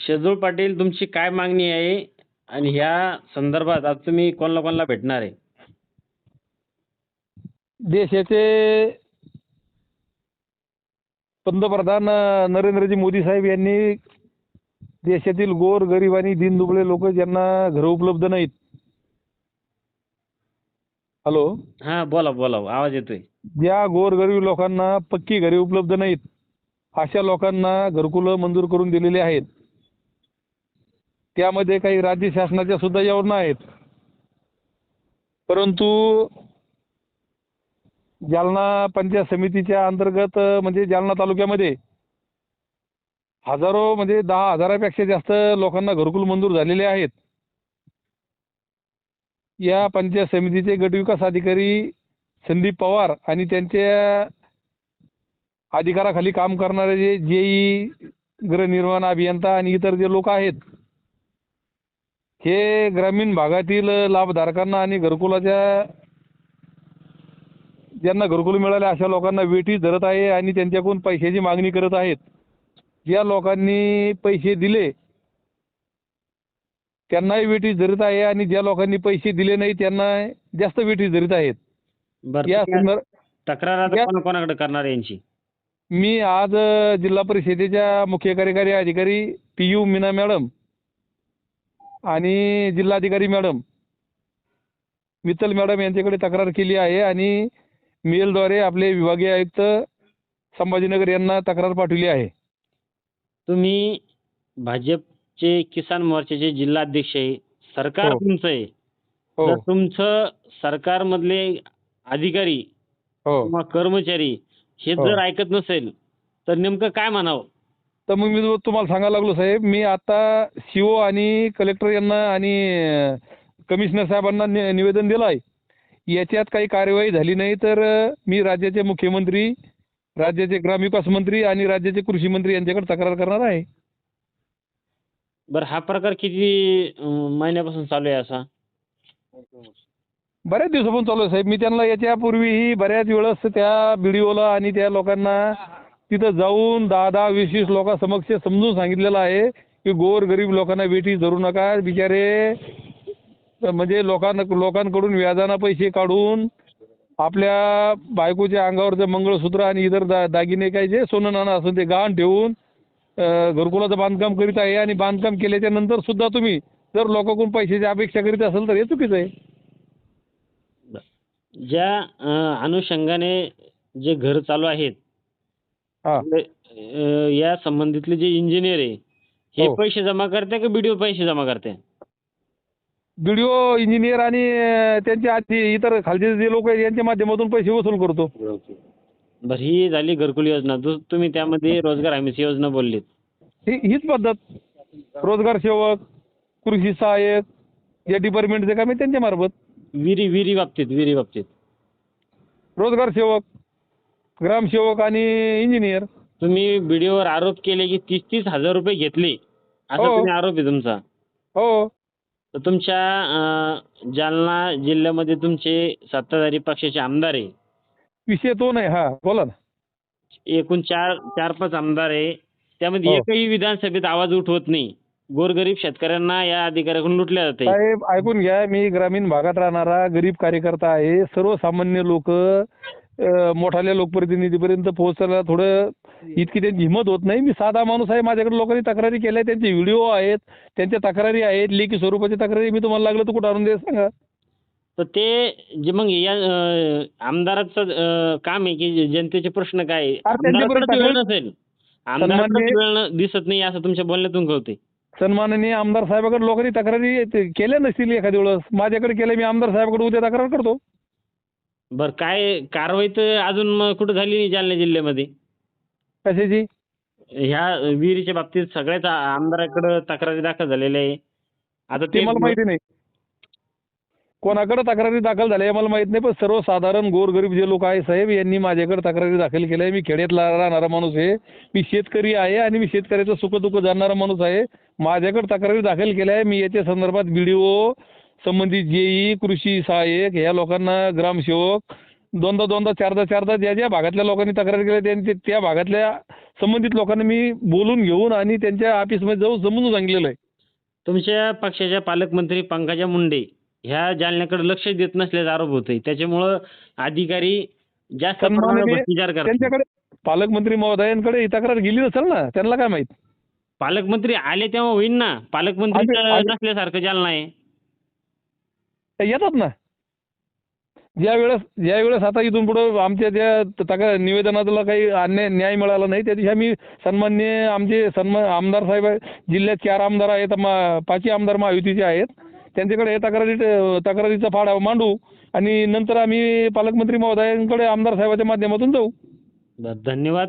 शेजूळ पाटील तुमची काय मागणी आहे? आणि ह्या संदर्भात आज तुम्ही कोणाला कोणाला भेटणार आहे? देशाचे पंतप्रधान नरेंद्रजी मोदी साहेब यांनी देशातील गोर गरीब आणि दीनदुबळे लोक ज्यांना घरं उपलब्ध नाहीत. हॅलो? हां बोला बोला आवाज येतोय. ज्या गोरगरीब लोकांना पक्की घरे उपलब्ध नाहीत अशा लोकांना घरकुलं मंजूर करून दिलेली आहेत. त्यामध्ये काही राज्य शासनाच्या सुद्धा योजना आहेत परंतु जालना पंचायत समितीच्या अंतर्गत म्हणजे जालना तालुक्यामध्ये हजारो म्हणजे दहा हजारापेक्षा जास्त लोकांना घरकुल मंजूर झालेले आहेत. या पंचायत समितीचे गटविकास अधिकारी संदीप पवार आणि त्यांच्या अधिकाराखाली काम करणारे जे जेई गृहनिर्माण अभियंता आणि इतर जे लोक आहेत हे ग्रामीण भागातील लाभधारकांना आणि घरकुलाच्या ज्यांना घरकुल मिळाले अशा लोकांना वेठी धरत आहे आणि त्यांच्याकडून पैशाची मागणी करत आहेत. ज्या लोकांनी पैसे दिले. त्यांनाही वेठी धरत आहे आणि ज्या लोकांनी पैसे दिले नाही त्यांना जास्त वेठी धरत आहेत. बरं या तुम्ही संदर्भ तक्रार आता या- कोणा कोणाकडे करणार आहे यांची? मी आज जिल्हा परिषदेच्या मुख्य कार्यकारी अधिकारी पी यू मीना मॅडम आणि जिल्हाधिकारी मॅडम मित्तल मॅडम यांच्याकडे तक्रार केली आहे आणि मेलद्वारे आपले विभागीय आयुक्त संभाजीनगर यांना तक्रार पाठवली आहे. तुम्ही भाजपचे किसान मोर्चाचे जिल्हाध्यक्ष आहे सरकार हो. तुमचं आहे. हो. जर तुमचं सरकारमधले अधिकारी हो. किंवा कर्मचारी हे हो. जर ऐकत नसेल तर नेमकं काय म्हणावं? तर मग मी तुम्हाला सांगायला लागलो साहेब मी आता सी ओ आणि कलेक्टर यांना आणि कमिशनर साहेबांना नि- निवेदन दिलं आहे. याच्यात काही कार्यवाही झाली नाही तर मी राज्याचे मुख्यमंत्री राज्याचे ग्रामविकास मंत्री आणि राज्याचे कृषी मंत्री यांच्याकडे तक्रार करणार आहे. बरं हा प्रकार किती महिन्यापासून चालू आहे असा? बऱ्याच दिवसापासून चालू आहे साहेब. मी त्यांना याच्यापूर्वीही बऱ्याच वेळेस त्या बी डी ओला आणि त्या लोकांना तिथं जाऊन दहा दहा वीस वीस लोकांसमक्ष समजून सांगितलेलं आहे की गोर गरीब लोकांना वेठी धरू नका. बिचारे म्हणजे लोकांना लोकांकडून व्याजानं पैसे काढून आपल्या बायकोच्या अंगावरचं मंगळसूत्र आणि इतर दा दागिने काय जे सोनं नाणं असून ते गहाण ठेवून घरकुलाचं बांधकाम करीत आहे आणि बांधकाम केल्याच्यानंतर सुद्धा तुम्ही जर लोकांकडून पैशाची अपेक्षा करीत असाल तर हे चुकीचं आहे. ज्या अनुषंगाने जे घर चालू आहेत या संबंधितले जे इंजिनियर आहे हे हो. पैसे जमा करते का बीडीओ पैसे जमा करते? बी डी ओ इंजिनियर आणि त्यांच्या आधी इतर खालचे जे लोक आहेत यांच्या माध्यमातून पैसे वसूल करतो. बरं ही झाली घरकुल योजना. दु- तुम्ही त्यामध्ये रोजगार हमीची योजना बोललीत. ही हीच पद्धत. रोजगार सेवक कृषी सहाय्यक या डिपार्टमेंटचे काम आहे त्यांच्या मार्फत. विहिरी विहिरी बाबतीत विहिरी बाबतीत. रोजगार सेवक. ग्रामसेवक आणि इंजिनियर तुम्ही बीडीओवर आरोप केले की तीस तीस हजार रुपये घेतले. असा हो. तुम्ही आरोप आहे तुमचा. हो. तर तुमच्या अं, जालना जिल्ह्यामध्ये तुमचे सत्ताधारी पक्षाचे आमदार आहे. विषय तो नाही. हा बोला ना. एकूण चार चार पाच आमदार आहे. त्यामध्ये हो. एकही विधानसभेत आवाज उठवत नाही. गोरगरीब शेतकऱ्यांना या अधिकाऱ्याकडून लुटल्या जाते. साहेब ऐकून घ्या मी ग्रामीण भागात राहणारा गरीब कार्यकर्ता आहे. सर्वसामान्य लोक मोठाल्या लोकप्रतिनिधीपर्यंत पोहोचायला थोडं इतकी त्यांची हिंमत होत नाही. मी साधा माणूस आहे. माझ्याकडे लोकांनी तक्रारी केल्या त्यांचे व्हिडिओ आहेत. त्यांच्या तक्रारी आहेत. लेखी स्वरूपाच्या तक्रारी मी तुम्हाला लागलं तर कुठं आणून दे सांगा? तर ते जे मग या आमदाराचं काम आहे की जनतेचे प्रश्न काय वेळ नसेल. न- दिसत नाही असं तुमच्या बोलण्यातून कळते सन्माननीय आमदार साहेबाकडे लोकांनी तक्रारी केल्या नसतील एखाद्या वेळेस. माझ्याकडे केल्या मी आमदार साहेबाकडे उद्या तक्रार करतो. बरं काय कारवाई तर अजून मग कुठं झाली नाही जालना जिल्ह्यामध्ये? कशाची? ह्या विहिरीच्या बाबतीत सगळ्याच आ- आमदाराकडे तक्रारी दाखल झालेल्या आहे. आता ते मला माहिती नाही. कोणाकडे तक्रारी दाखल झाल्या हे मला माहीत नाही पण सर्वसाधारण गोरगरीब जे लोक आहे साहेब यांनी माझ्याकडे तक्रारी दाखल केल्या आहे. मी खेड्यात ला- राहणारा माणूस आहे. मी शेतकरी आहे आणि मी शेतकऱ्याचं सुखदुःख जाणणारा माणूस आहे. माझ्याकडे तक्रारी दाखल केल्या आहे. मी याच्या संदर्भात बी डी ओ संबंधित जेई कृषी सहाय्यक ह्या लोकांना ग्रामसेवक दोनदा दोनदा चारदा चारदा ज्या ज्या भागातल्या लोकांनी तक्रार केल्या त्यांचे त्या भागातल्या संबंधित लोकांना मी बोलून घेऊन आणि त्यांच्या ऑफिसमध्ये जाऊन समजून सांगितलेलं आहे. तुमच्या पक्षाच्या पालकमंत्री पंकजा मुंडे ह्या जालन्याकडे लक्ष देत नसल्याचा आरोप होतोय. त्याच्यामुळं अधिकारी जास्त प्रमाणावर भ्रष्टाचार करतात. त्यांच्याकडे पालकमंत्री महोदयांकडे ही तक्रार गेली नसेल ना? त्यांना काय माहीत? पालकमंत्री आले तेव्हा होईन ना? पालकमंत्री आले- तर आले. नसल्यासारखं जालना आहे. येतात ना. ज्या वेळेस ज्या वेळेस आता इथून पुढं आमच्या त्या तक्रार निवेदनाला काही अन्याय न्याय मिळाला नाही त्या दिवशी आम्ही सन्मान्य आमचे सन्मान आमदार साहेब आहे जिल्ह्यात चार आमदार आहेत मा पाचही आमदार महायुतीचे आहेत. त्यांच्याकडे हे तक्रारी तक्रारीचा फाड मांडू आणि नंतर आम्ही पालकमंत्री महोदयांकडे आमदार साहेबाच्या माध्यमातून जाऊ. धन्यवाद.